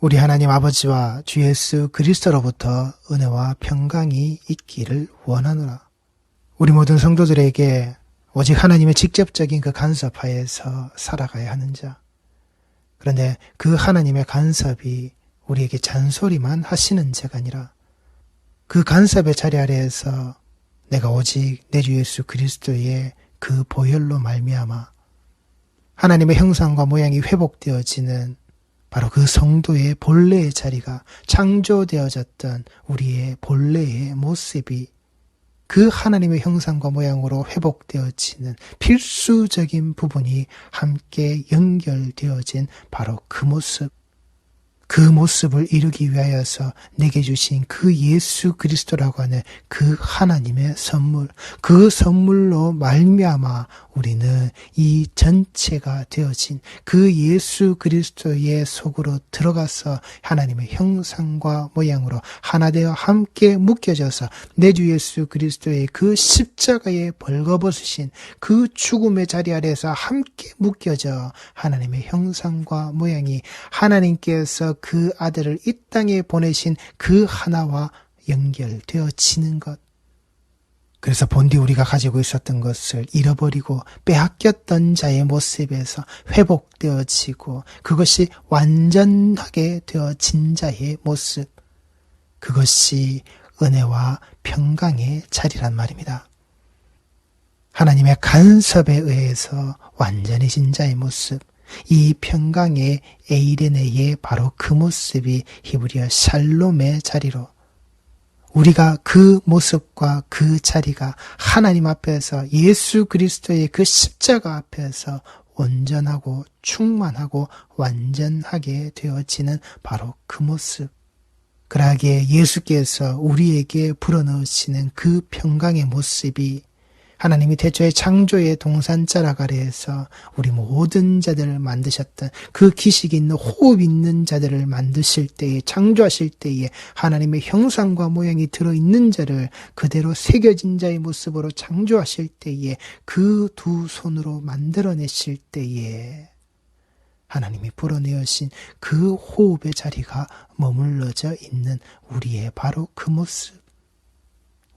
우리 하나님 아버지와 주 예수 그리스도로부터 은혜와 평강이 있기를 원하노라. 우리 모든 성도들에게 오직 하나님의 직접적인 그 간섭하에서 살아가야 하는 자. 그런데 그 하나님의 간섭이 우리에게 잔소리만 하시는 자가 아니라 그 간섭의 자리 아래에서 내가 오직 내 주 예수 그리스도의 그 보혈로 말미암아 하나님의 형상과 모양이 회복되어지는 바로 그 성도의 본래의 자리가 창조되어졌던 우리의 본래의 모습이 그 하나님의 형상과 모양으로 회복되어지는 필수적인 부분이 함께 연결되어진 바로 그 모습. 그 모습을 이루기 위하여서 내게 주신 그 예수 그리스도라고 하는 그 하나님의 선물, 그 선물로 말미암아 우리는 이 전체가 되어진 그 예수 그리스도의 속으로 들어가서 하나님의 형상과 모양으로 하나 되어 함께 묶여져서 내 주 예수 그리스도의 그 십자가에 벌거벗으신 그 죽음의 자리 아래서 함께 묶여져 하나님의 형상과 모양이 하나님께서 그 아들을 이 땅에 보내신 그 하나와 연결되어지는 것. 그래서 본디 우리가 가지고 있었던 것을 잃어버리고 빼앗겼던 자의 모습에서 회복되어지고 그것이 완전하게 되어진 자의 모습. 그것이 은혜와 평강의 자리란 말입니다. 하나님의 간섭에 의해서 완전해진 자의 모습, 이 평강의 에이레네의 바로 그 모습이 히브리어 샬롬의 자리로 우리가 그 모습과 그 자리가 하나님 앞에서 예수 그리스도의 그 십자가 앞에서 온전하고 충만하고 완전하게 되어지는 바로 그 모습. 그러하기에 예수께서 우리에게 불어넣으시는 그 평강의 모습이 하나님이 태초에 창조의 동산자락 아래에서 우리 모든 자들을 만드셨던 그 기식 있는 호흡 있는 자들을 만드실 때에 창조하실 때에 하나님의 형상과 모양이 들어 있는 자를 그대로 새겨진 자의 모습으로 창조하실 때에 그 두 손으로 만들어내실 때에 하나님이 불어내으신 그 호흡의 자리가 머물러져 있는 우리의 바로 그 모습.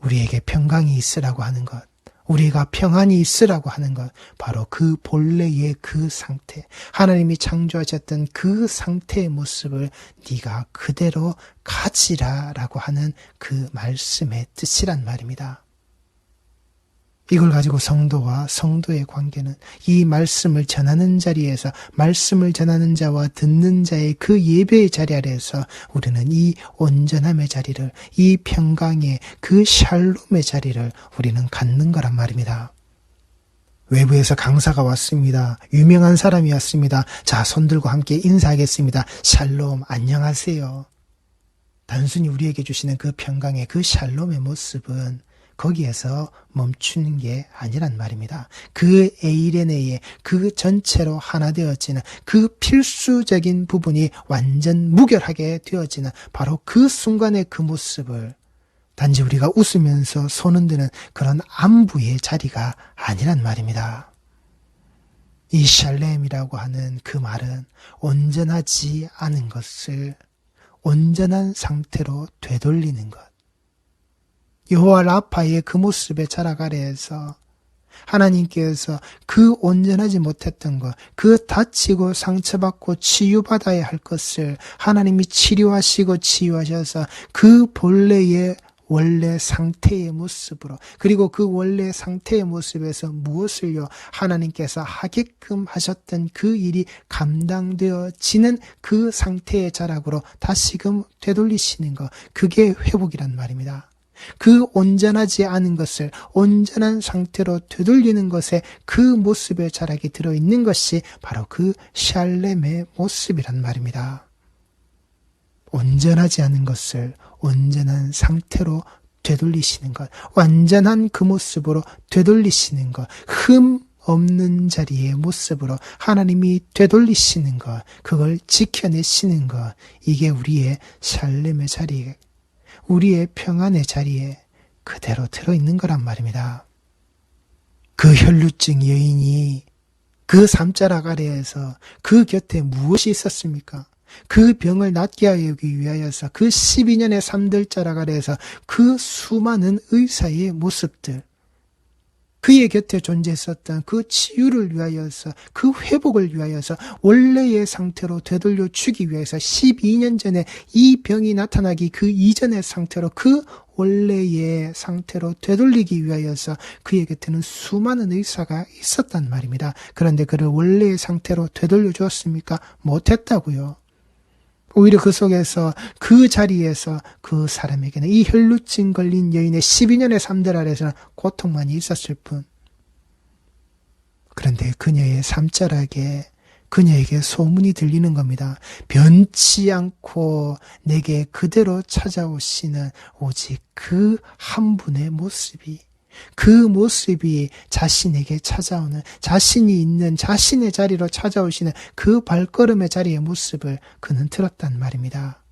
우리에게 평강이 있으라고 하는 것. 우리가 평안이 있으라고 하는 것, 바로 그 본래의 그 상태, 하나님이 창조하셨던 그 상태의 모습을 네가 그대로 가지라라고 하는 그 말씀의 뜻이란 말입니다. 이걸 가지고 성도와 성도의 관계는 이 말씀을 전하는 자리에서 말씀을 전하는 자와 듣는 자의 그 예배의 자리 아래에서 우리는 이 온전함의 자리를 이 평강의 그 샬롬의 자리를 우리는 갖는 거란 말입니다. 외부에서 강사가 왔습니다. 유명한 사람이 왔습니다. 자, 손 들고 함께 인사하겠습니다. 샬롬, 안녕하세요. 단순히 우리에게 주시는 그 평강의 그 샬롬의 모습은 거기에서 멈추는 게 아니란 말입니다. 그 에이레네의 그 전체로 하나 되어지는 그 필수적인 부분이 완전 무결하게 되어지는 바로 그 순간의 그 모습을 단지 우리가 웃으면서 손 흔드는 그런 안부의 자리가 아니란 말입니다. 이 샬렘이라고 하는 그 말은 온전하지 않은 것을 온전한 상태로 되돌리는 것. 여호와 라파의 그 모습의 자락 아래에서 하나님께서 그 온전하지 못했던 것, 그 다치고 상처받고 치유받아야 할 것을 하나님이 치료하시고 치유하셔서 그 본래의 원래 상태의 모습으로 그리고 그 원래 상태의 모습에서 무엇을요 하나님께서 하게끔 하셨던 그 일이 감당되어지는 그 상태의 자락으로 다시금 되돌리시는 것 그게 회복이란 말입니다. 그 온전하지 않은 것을 온전한 상태로 되돌리는 것에 그 모습의 자락이 들어있는 것이 바로 그 샬렘의 모습이란 말입니다. 온전하지 않은 것을 온전한 상태로 되돌리시는 것, 완전한 그 모습으로 되돌리시는 것, 흠 없는 자리의 모습으로 하나님이 되돌리시는 것, 그걸 지켜내시는 것, 이게 우리의 샬렘의 자리 우리의 평안의 자리에 그대로 들어있는 거란 말입니다. 그 혈루증 여인이 그 삼자락 아래에서 그 곁에 무엇이 있었습니까? 그 병을 낫게 하기 위하여서 그 12년의 삼들자락 아래에서 그 수많은 의사의 모습들, 그의 곁에 존재했었던 그 치유를 위하여서 그 회복을 위하여서 원래의 상태로 되돌려 주기 위해서 12년 전에 이 병이 나타나기 그 이전의 상태로 그 원래의 상태로 되돌리기 위하여서 그의 곁에는 수많은 의사가 있었단 말입니다. 그런데 그를 원래의 상태로 되돌려 주었습니까? 못했다고요. 오히려 그 속에서 그 자리에서 그 사람에게는 이 혈루증 걸린 여인의 12년의 삶들 아래서는 고통만이 있었을 뿐. 그런데 그녀의 삶자락에 그녀에게 소문이 들리는 겁니다. 변치 않고 내게 그대로 찾아오시는 오직 그 한 분의 모습이 그 모습이 자신에게 찾아오는 자신이 있는 자신의 자리로 찾아오시는 그 발걸음의 자리의 모습을 그는 들었단 말입니다.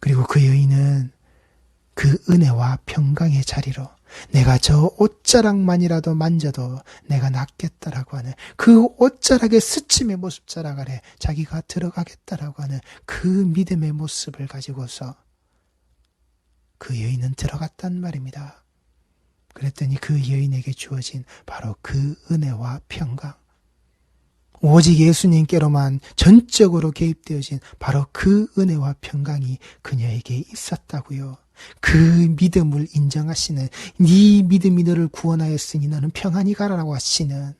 그리고 그 여인은 그 은혜와 평강의 자리로 내가 저 옷자락만이라도 만져도 내가 낫겠다라고 하는 그 옷자락의 스침의 모습 자락 아래 자기가 들어가겠다라고 하는 그 믿음의 모습을 가지고서 그 여인은 들어갔단 말입니다. 그랬더니 그 여인에게 주어진 바로 그 은혜와 평강. 오직 예수님께로만 전적으로 개입되어진 바로 그 은혜와 평강이 그녀에게 있었다고요. 그 믿음을 인정하시는 네 믿음이 너를 구원하였으니 너는 평안히 가라라고 하시는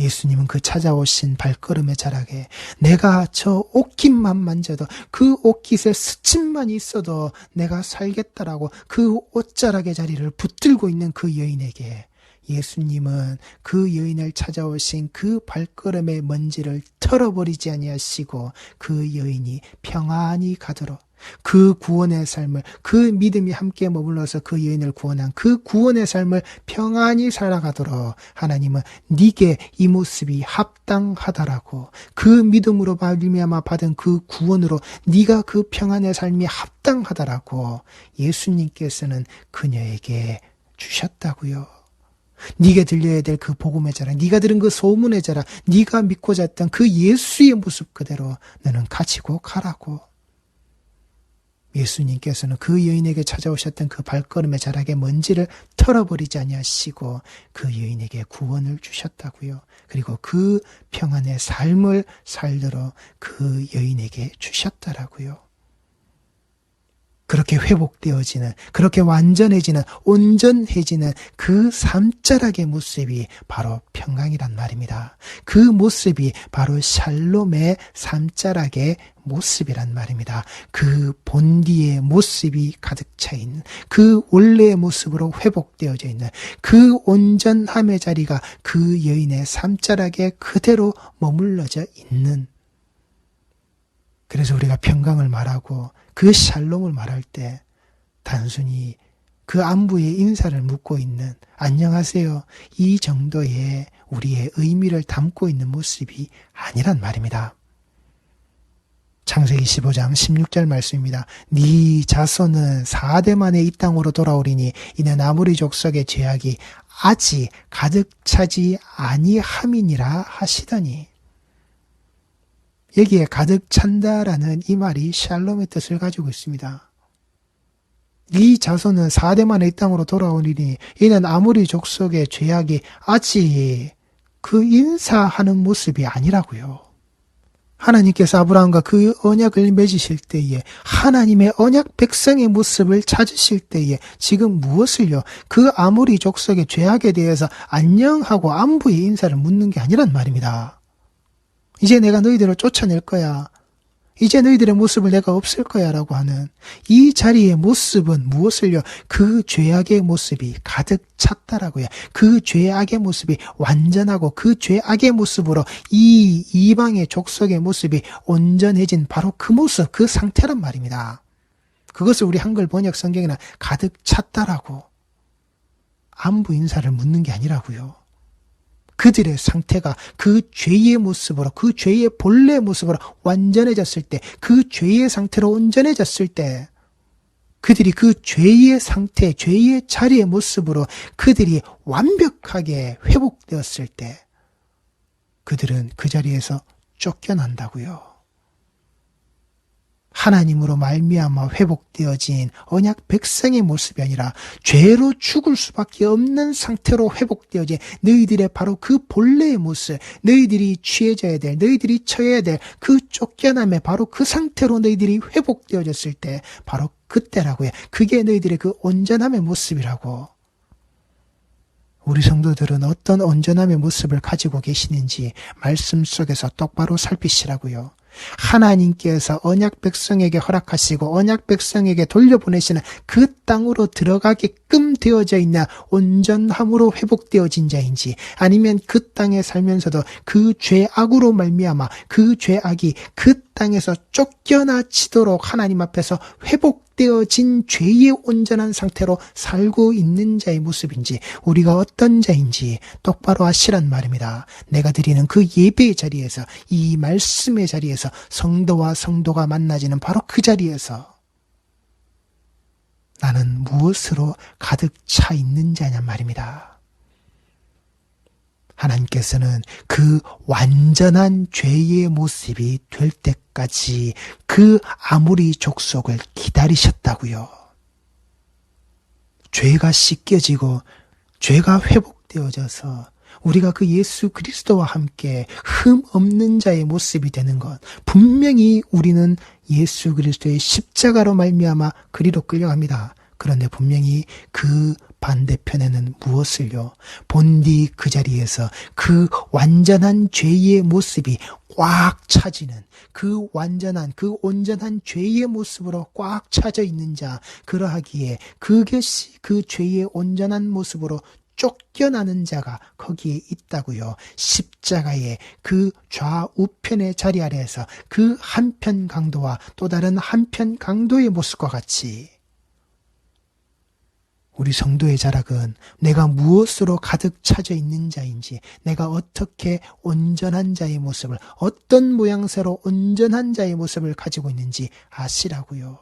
예수님은 그 찾아오신 발걸음의 자락에 내가 저 옷깃만 만져도 그 옷깃에 스침만 있어도 내가 살겠다라고 그 옷자락의 자리를 붙들고 있는 그 여인에게 예수님은 그 여인을 찾아오신 그 발걸음의 먼지를 털어버리지 아니하시고 그 여인이 평안히 가도록 그 구원의 삶을 그 믿음이 함께 머물러서 그 여인을 구원한 그 구원의 삶을 평안히 살아가도록 하나님은 네게 이 모습이 합당하다라고 그 믿음으로 말미암아 받은 그 구원으로 네가 그 평안의 삶이 합당하다라고 예수님께서는 그녀에게 주셨다고요. 네게 들려야 될 그 복음의 자랑, 네가 들은 그 소문의 자랑, 네가 믿고자 했던 그 예수의 모습 그대로 너는 가지고 가라고. 예수님께서는 그 여인에게 찾아오셨던 그 발걸음의 자락의 먼지를 털어버리지 아니하시고 그 여인에게 구원을 주셨다고요. 그리고 그 평안의 삶을 살도록 그 여인에게 주셨다라고요. 그렇게 회복되어지는, 그렇게 완전해지는, 온전해지는 그 삼자락의 모습이 바로 평강이란 말입니다. 그 모습이 바로 샬롬의 삼자락의 모습이란 말입니다. 그 본디의 모습이 가득 차 있는, 그 원래의 모습으로 회복되어져 있는, 그 온전함의 자리가 그 여인의 삼자락에 그대로 머물러져 있는, 그래서 우리가 평강을 말하고 그 샬롬을 말할 때 단순히 그 안부의 인사를 묻고 있는 안녕하세요 이 정도의 우리의 의미를 담고 있는 모습이 아니란 말입니다. 창세기 15장 16절 말씀입니다. 네 자손은 4대 만에 이 땅으로 돌아오리니 이는 아무리 족속의 죄악이 아직 가득 차지 아니함이니라 하시더니 여기에 가득 찬다라는 이 말이 샬롬의 뜻을 가지고 있습니다. 이 자손은 4대 만에 이 땅으로 돌아오리니 이는 아무리 족속의 죄악이 아직 그 인사하는 모습이 아니라고요. 하나님께서 아브라함과 그 언약을 맺으실 때에 하나님의 언약 백성의 모습을 찾으실 때에 지금 무엇을요? 그 아무리 족속의 죄악에 대해서 안녕하고 안부의 인사를 묻는 게 아니란 말입니다. 이제 내가 너희들을 쫓아낼 거야. 이제 너희들의 모습을 내가 없앨 거야. 라고 하는 이 자리의 모습은 무엇을요? 그 죄악의 모습이 가득 찼다라고요. 그 죄악의 모습이 완전하고 그 죄악의 모습으로 이 이방의 족속의 모습이 온전해진 바로 그 모습, 그 상태란 말입니다. 그것을 우리 한글 번역 성경에는 가득 찼다라고 안부 인사를 묻는 게 아니라고요. 그들의 상태가 그 죄의 모습으로, 그 죄의 본래 모습으로 완전해졌을 때, 그 죄의 상태로 온전해졌을 때, 그들이 그 죄의 상태, 죄의 자리의 모습으로 그들이 완벽하게 회복되었을 때, 그들은 그 자리에서 쫓겨난다고요. 하나님으로 말미암아 회복되어진 언약 백성의 모습이 아니라 죄로 죽을 수밖에 없는 상태로 회복되어진 너희들의 바로 그 본래의 모습, 너희들이 취해져야 될, 너희들이 처해야 될 그 쫓겨남의 바로 그 상태로 너희들이 회복되어졌을 때 바로 그때라고요. 그게 너희들의 그 온전함의 모습이라고. 우리 성도들은 어떤 온전함의 모습을 가지고 계시는지 말씀 속에서 똑바로 살피시라고요. 하나님께서 언약 백성에게 허락하시고 언약 백성에게 돌려보내시는 그 땅으로 들어가게끔 되어져 있나 온전함으로 회복되어진 자인지 아니면 그 땅에 살면서도 그 죄악으로 말미암아 그 죄악이 그 땅에서 쫓겨나치도록 하나님 앞에서 회복 되어진 죄의 온전한 상태로 살고 있는 자의 모습인지 우리가 어떤 자인지 똑바로 아시란 말입니다. 내가 드리는 그 예배의 자리에서 이 말씀의 자리에서 성도와 성도가 만나지는 바로 그 자리에서 나는 무엇으로 가득 차 있는 자냐 말입니다. 하나님께서는 그 완전한 죄의 모습이 될 때까지 그 아무리 족속을 기다리셨다고요. 죄가 씻겨지고 죄가 회복되어져서 우리가 그 예수 그리스도와 함께 흠 없는 자의 모습이 되는 것 분명히 우리는 예수 그리스도의 십자가로 말미암아 그리로 끌려갑니다. 그런데 분명히 그 반대편에는 무엇을요? 본디 그 자리에서 그 완전한 죄의 모습이 꽉 차지는 그 완전한 그 온전한 죄의 모습으로 꽉 차져 있는 자 그러하기에 그것이 그 죄의 온전한 모습으로 쫓겨나는 자가 거기에 있다고요. 십자가의 그 좌우편의 자리 아래에서 그 한편 강도와 또 다른 한편 강도의 모습과 같이 우리 성도의 자락은 내가 무엇으로 가득 차져 있는 자인지, 내가 어떻게 온전한 자의 모습을, 어떤 모양새로 온전한 자의 모습을 가지고 있는지 아시라고요.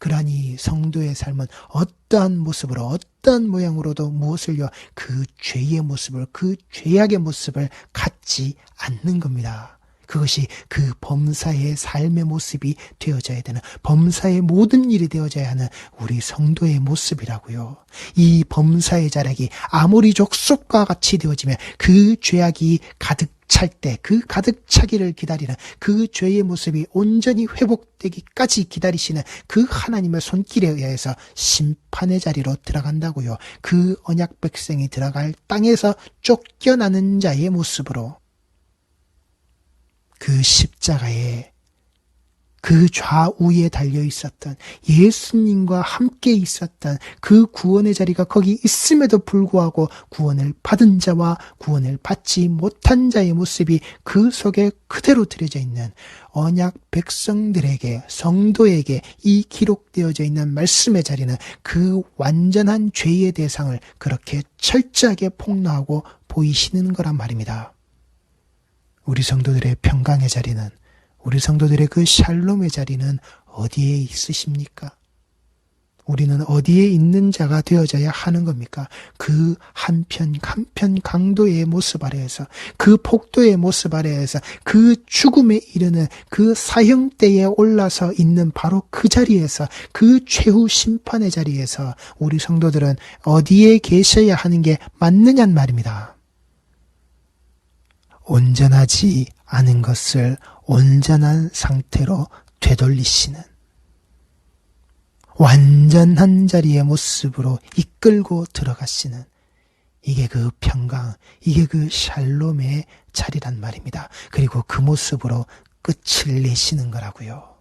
그러니 성도의 삶은 어떠한 모습으로, 어떠한 모양으로도 무엇을요, 그 죄의 모습을, 그 죄악의 모습을 갖지 않는 겁니다. 그것이 그 범사의 삶의 모습이 되어져야 되는 범사의 모든 일이 되어져야 하는 우리 성도의 모습이라고요. 이 범사의 자락이 아무리 족속과 같이 되어지면 그 죄악이 가득 찰 때 그 가득 차기를 기다리는 그 죄의 모습이 온전히 회복되기까지 기다리시는 그 하나님의 손길에 의해서 심판의 자리로 들어간다고요. 그 언약 백성이 들어갈 땅에서 쫓겨나는 자의 모습으로 그 십자가에 그 좌우에 달려 있었던 예수님과 함께 있었던 그 구원의 자리가 거기 있음에도 불구하고 구원을 받은 자와 구원을 받지 못한 자의 모습이 그 속에 그대로 들여져 있는 언약 백성들에게 성도에게 이 기록되어져 있는 말씀의 자리는 그 완전한 죄의 대상을 그렇게 철저하게 폭로하고 보이시는 거란 말입니다. 우리 성도들의 평강의 자리는 우리 성도들의 그 샬롬의 자리는 어디에 있으십니까? 우리는 어디에 있는 자가 되어져야 하는 겁니까? 그 한편, 한편 강도의 모습 아래에서, 그 폭도의 모습 아래에서, 그 죽음에 이르는 그 사형대에 올라서 있는 바로 그 자리에서, 그 최후 심판의 자리에서 우리 성도들은 어디에 계셔야 하는 게 맞느냐는 말입니다. 온전하지 않은 것을 온전한 상태로 되돌리시는 완전한 자리의 모습으로 이끌고 들어가시는 이게 그 평강, 이게 그 샬롬의 자리란 말입니다. 그리고 그 모습으로 끝을 내시는 거라고요.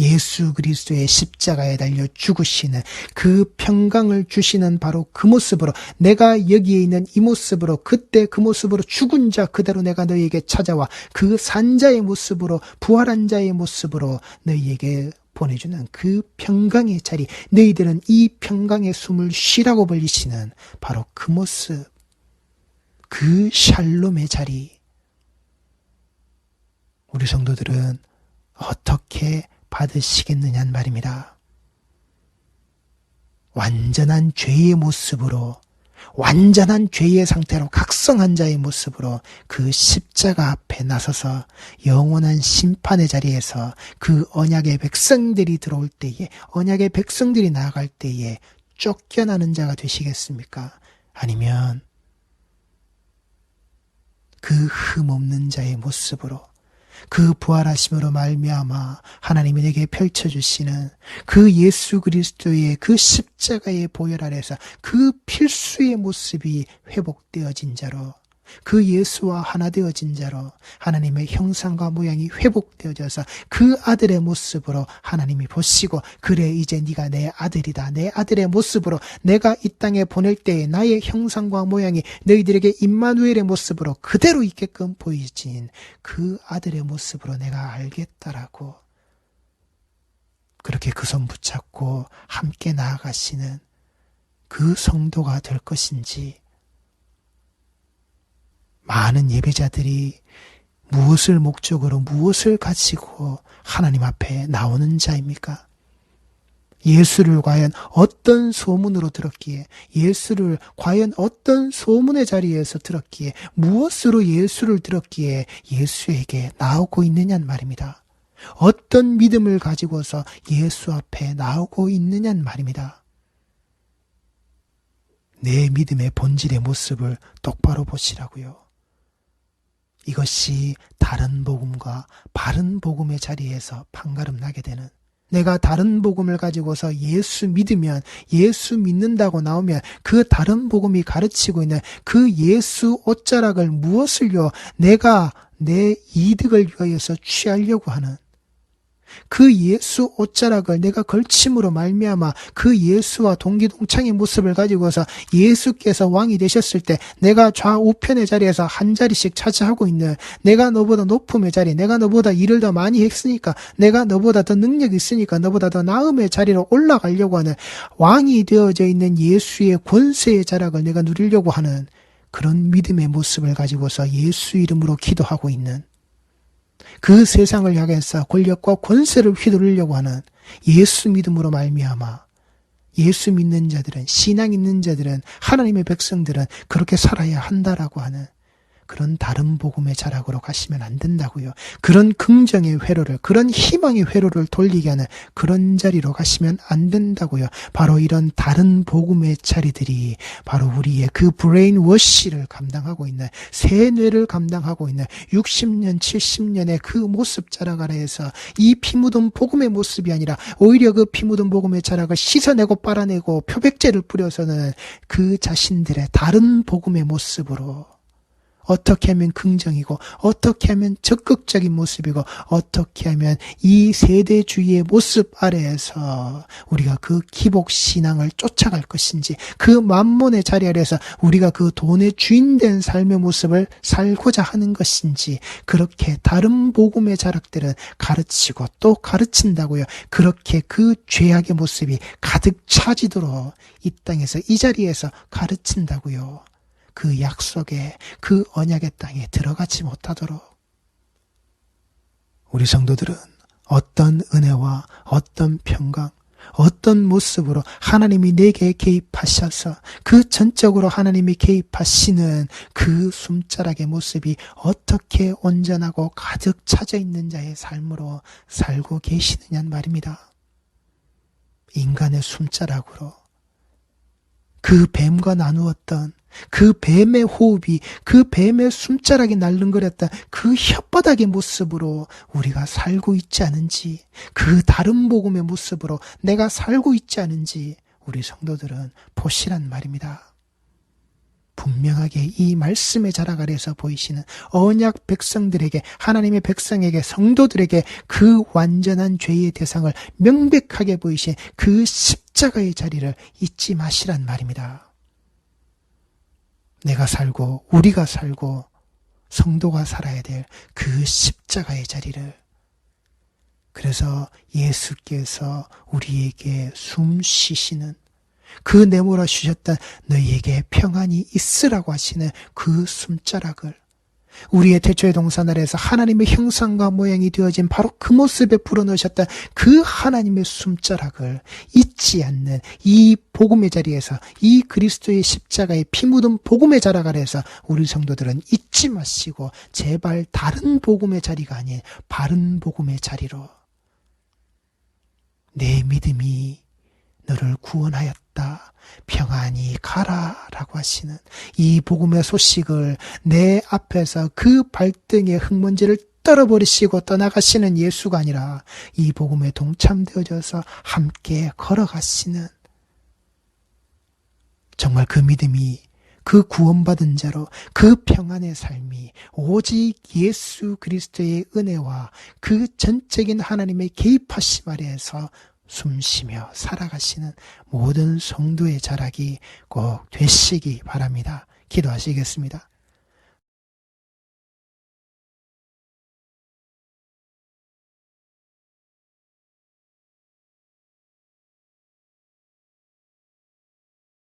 예수 그리스도의 십자가에 달려 죽으시는 그 평강을 주시는 바로 그 모습으로 내가 여기에 있는 이 모습으로 그때 그 모습으로 죽은 자 그대로 내가 너희에게 찾아와 그 산자의 모습으로 부활한 자의 모습으로 너희에게 보내주는 그 평강의 자리 너희들은 이 평강의 숨을 쉬라고 벌리시는 바로 그 모습 그 샬롬의 자리. 우리 성도들은 어떻게 받으시겠느냐는 말입니다. 완전한 죄의 모습으로 완전한 죄의 상태로 각성한 자의 모습으로 그 십자가 앞에 나서서 영원한 심판의 자리에서 그 언약의 백성들이 들어올 때에 언약의 백성들이 나아갈 때에 쫓겨나는 자가 되시겠습니까? 아니면 그 흠 없는 자의 모습으로 그 부활하심으로 말미암아 하나님이 내게 펼쳐 주시는 그 예수 그리스도의 그 십자가의 보혈 아래서 그 필수의 모습이 회복되어진 자로 그 예수와 하나 되어진 자로 하나님의 형상과 모양이 회복되어져서 그 아들의 모습으로 하나님이 보시고 그래 이제 네가 내 아들이다. 내 아들의 모습으로 내가 이 땅에 보낼 때에 나의 형상과 모양이 너희들에게 임마누엘의 모습으로 그대로 있게끔 보이진 그 아들의 모습으로 내가 알겠다라고 그렇게 그 손 붙잡고 함께 나아가시는 그 성도가 될 것인지 많은 예배자들이 무엇을 목적으로 무엇을 가지고 하나님 앞에 나오는 자입니까? 예수를 과연 어떤 소문으로 들었기에 예수를 과연 어떤 소문의 자리에서 들었기에 무엇으로 예수를 들었기에 예수에게 나오고 있느냐는 말입니다. 어떤 믿음을 가지고서 예수 앞에 나오고 있느냐는 말입니다. 내 믿음의 본질의 모습을 똑바로 보시라고요. 이것이 다른 복음과 바른 복음의 자리에서 판가름 나게 되는 내가 다른 복음을 가지고서 예수 믿으면 예수 믿는다고 나오면 그 다른 복음이 가르치고 있는 그 예수 옷자락을 무엇을요? 내가 내 이득을 위하여서 취하려고 하는 그 예수 옷자락을 내가 걸침으로 말미암아 그 예수와 동기동창의 모습을 가지고서 예수께서 왕이 되셨을 때 내가 좌우편의 자리에서 한 자리씩 차지하고 있는 내가 너보다 높음의 자리 내가 너보다 일을 더 많이 했으니까 내가 너보다 더 능력이 있으니까 너보다 더 나음의 자리로 올라가려고 하는 왕이 되어져 있는 예수의 권세의 자락을 내가 누리려고 하는 그런 믿음의 모습을 가지고서 예수 이름으로 기도하고 있는 그 세상을 향해서 권력과 권세를 휘두르려고 하는 예수 믿음으로 말미암아 예수 믿는 자들은 신앙 있는 자들은 하나님의 백성들은 그렇게 살아야 한다라고 하는 그런 다른 복음의 자락으로 가시면 안 된다고요. 그런 긍정의 회로를, 그런 희망의 회로를 돌리게 하는 그런 자리로 가시면 안 된다고요. 바로 이런 다른 복음의 자리들이 바로 우리의 그 브레인 워시를 감당하고 있는 세뇌를 감당하고 있는 60년, 70년의 그 모습 자락 아래에서 이 피 묻은 복음의 모습이 아니라 오히려 그 피 묻은 복음의 자락을 씻어내고 빨아내고 표백제를 뿌려서는 그 자신들의 다른 복음의 모습으로 어떻게 하면 긍정이고 어떻게 하면 적극적인 모습이고 어떻게 하면 이 세대주의의 모습 아래에서 우리가 그 기복 신앙을 쫓아갈 것인지 그 만몬의 자리 아래에서 우리가 그 돈의 주인된 삶의 모습을 살고자 하는 것인지 그렇게 다른 복음의 자락들은 가르치고 또 가르친다고요. 그렇게 그 죄악의 모습이 가득 차지도록 이 땅에서 이 자리에서 가르친다고요. 그 약속에 그 언약의 땅에 들어가지 못하도록 우리 성도들은 어떤 은혜와 어떤 평강 어떤 모습으로 하나님이 내게 개입하셔서 그 전적으로 하나님이 개입하시는 그 숨자락의 모습이 어떻게 온전하고 가득 차져 있는 자의 삶으로 살고 계시느냐는 말입니다. 인간의 숨자락으로 그 뱀과 나누었던 그 뱀의 호흡이 그 뱀의 숨자락이 날름거렸던 그 혓바닥의 모습으로 우리가 살고 있지 않은지 그 다른 복음의 모습으로 내가 살고 있지 않은지 우리 성도들은 보시란 말입니다. 분명하게 이 말씀의 자락 아래서 보이시는 언약 백성들에게 하나님의 백성에게 성도들에게 그 완전한 죄의 대상을 명백하게 보이신 그 십자가의 자리를 잊지 마시란 말입니다. 내가 살고 우리가 살고 성도가 살아야 될 그 십자가의 자리를. 그래서 예수께서 우리에게 숨 쉬시는 그 내몰아 주셨던 너희에게 평안이 있으라고 하시는 그 숨자락을 우리의 태초의 동산 아래에서 하나님의 형상과 모양이 되어진 바로 그 모습에 불어넣으셨던 그 하나님의 숨자락을 잊지 않는 이 복음의 자리에서 이 그리스도의 십자가의 피 묻은 복음의 자락 아래에서 우리 성도들은 잊지 마시고 제발 다른 복음의 자리가 아닌 바른 복음의 자리로 내 믿음이 너를 구원하였다. 평안히 가라. 라고 하시는 이 복음의 소식을 내 앞에서 그 발등의 흙먼지를 떨어버리시고 떠나가시는 예수가 아니라 이 복음에 동참되어져서 함께 걸어가시는 정말 그 믿음이 그 구원받은 자로 그 평안의 삶이 오직 예수 그리스도의 은혜와 그 전적인 하나님의 개입하심 아래에서 숨쉬며 살아가시는 모든 성도의 자락이 꼭 되시기 바랍니다. 기도하시겠습니다.